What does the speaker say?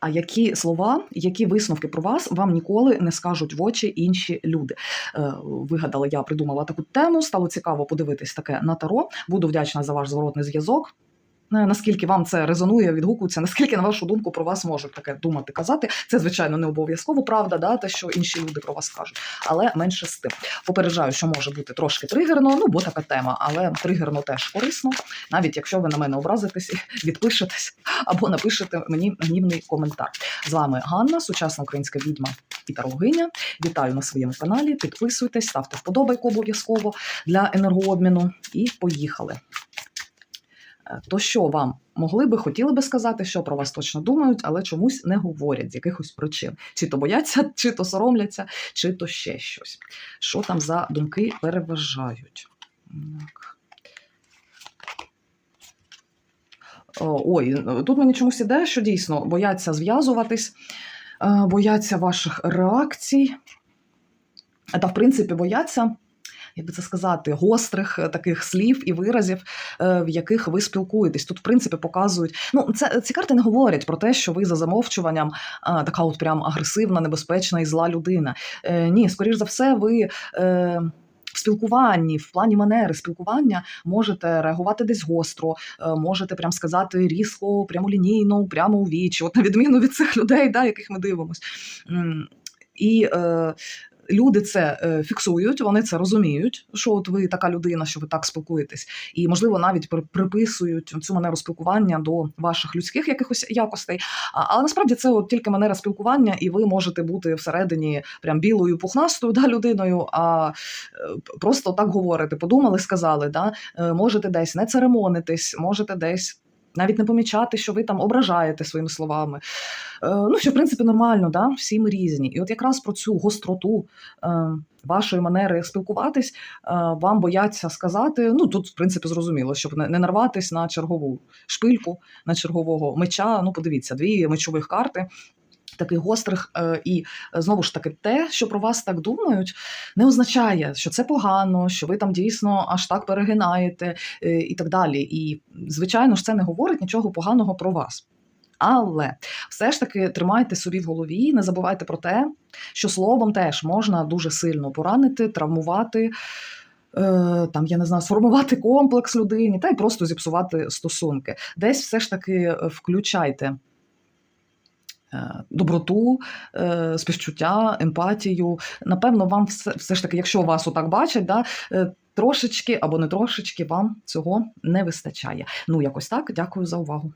А які слова, які висновки про вас вам ніколи не скажуть в очі інші люди? Е, Вигадала я, придумала таку тему. Стало цікаво подивитись таке на таро. Буду вдячна за ваш зворотний зв'язок. Наскільки вам це резонує, відгукується, наскільки, на вашу думку, про вас можуть таке думати, казати. Це, звичайно, не обов'язково правда, да, те, що інші люди про вас скажуть, але менше з тим. Попереджаю, що може бути трошки тригерно, ну бо така тема, але тригерно теж корисно, навіть якщо ви на мене образитесь відпишетесь або напишете мені гнівний коментар. З вами Ганна, сучасна українська відьма і тарологиня. Вітаю на своєму каналі. Підписуйтесь, ставте вподобайку обов'язково для енергообміну. І поїхали. То що вам могли би, хотіли би сказати, що про вас точно думають, але чомусь не говорять з якихось причин. Чи то бояться, чи то соромляться, чи то ще щось. Що там за думки переважають? Ой, тут мені чомусь іде, що дійсно бояться зв'язуватись, е, бояться ваших реакцій. Та, в принципі, бояться, як би це сказати, гострих е, таких слів і виразів, е, в яких ви спілкуєтесь. Тут, в принципі, показують. Ну, це ці карти не говорять про те, що ви за замовчуванням така от прям агресивна, небезпечна і зла людина. Е, ні, скоріш за все, ви. В спілкуванні, в плані манери спілкування можете реагувати десь гостро, можете прям сказати різко, прямолінійно, прямо у вічі, от на відміну від цих людей, да, яких ми дивимось. І е, люди це е, фіксують, вони це розуміють, що от ви така людина, що ви так спілкуєтесь, і можливо навіть при- приписують цю манеру спілкування до ваших людських якихось якостей. Але насправді це от тільки манера спілкування, і ви можете бути всередині прям білою пухнастою да, людиною, а е, просто так говорити, подумали, сказали, да, е, можете десь не церемонитись, можете десь. Навіть не помічати, що ви там ображаєте своїми словами. Е, ну, що в принципі нормально, да? всі ми різні. І от якраз про цю гостроту е, вашої манери спілкуватись, е, вам бояться сказати. Ну тут, в принципі, зрозуміло, щоб не, нарватись на чергову шпильку, на чергового меча. Ну, подивіться, дві мечових карти. Таких гострих, е, і е, знову ж таки, те, що про вас так думають, не означає, що це погано, що ви там дійсно аж так перегинаєте е, і так далі. І, звичайно ж, це не говорить нічого поганого про вас. Але все ж таки тримайте собі в голові, не забувайте про те, що словом теж можна дуже сильно поранити, травмувати. Там, я не знаю, сформувати комплекс людині та й просто зіпсувати стосунки. Десь все ж таки включайте доброту, е, співчуття, емпатію. Напевно, вам все, все ж таки, якщо вас отак бачать, да, е, трошечки або не трошечки вам цього не вистачає. Ну, якось так. Дякую за увагу.